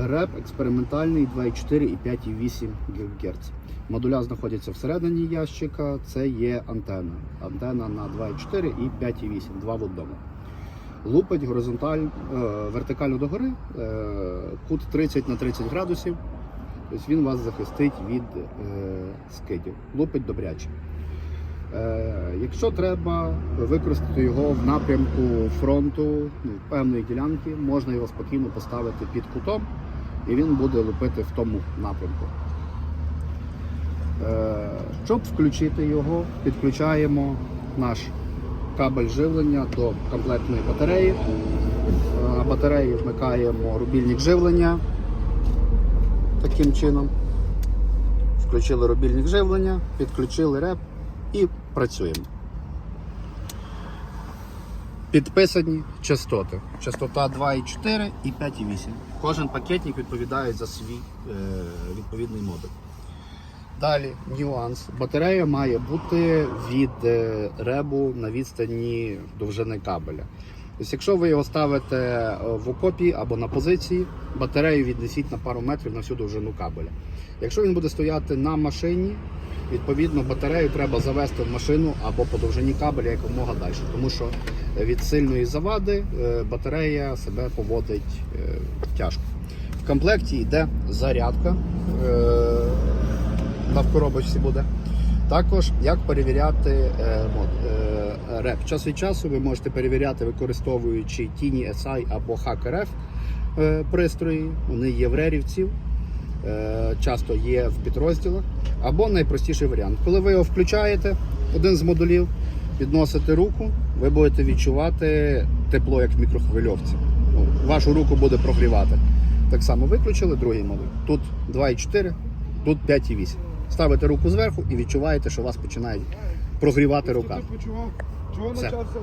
Реп експериментальний 2,4 і 5,8 ГГц. Модуля знаходяться всередині ящика. Це є антенна. Антенна на 2,4 і 5,8, два в одному. Лупить горизонталь, е, вертикально догори, е, кут 30 на 30 градусів. Тобто він вас захистить від е, скидів. Лупить добряче. Е, якщо треба використати його в напрямку фронту ну, певної ділянки, можна його спокійно поставити під кутом, і він буде лупити в тому напрямку. Е, щоб включити його, підключаємо наш кабель живлення до комплектної батареї. Е, На батареї вмикаємо рубільник живлення таким чином. Включили рубільник живлення, підключили реп і працюємо. Підписані частоти. Частота 2,4 і 5,8. Кожен пакетник відповідає за свій е, відповідний модуль. Далі нюанс. Батарея має бути від е, ребу на відстані довжини кабеля. Тобто, якщо ви його ставите е, в окопі або на позиції, батарею віднесіть на пару метрів на всю довжину кабеля. Якщо він буде стояти на машині, відповідно батарею треба завести в машину або по довжині кабеля якомога далі, тому що від сильної завади е, батарея себе поводить е, тяжко. В комплекті йде зарядка. е, в коробочці буде. Також як перевіряти е, мод, е, реп. Час від часу ви можете перевіряти, використовуючи Tiny SI або HackRF е, пристрої. Вони є в рерівців, е, часто є в підрозділах. Або найпростіший варіант. Коли ви його включаєте, один з модулів, підносите руку, ви будете відчувати тепло, як в мікрохвильовці. Ну, вашу руку буде прогрівати. Так само виключили другий модуль. Тут 2,4, тут 5,8. Ставите руку зверху і відчуваєте, що вас починає прогрівати рука. Çoğunla Sen. çarpsa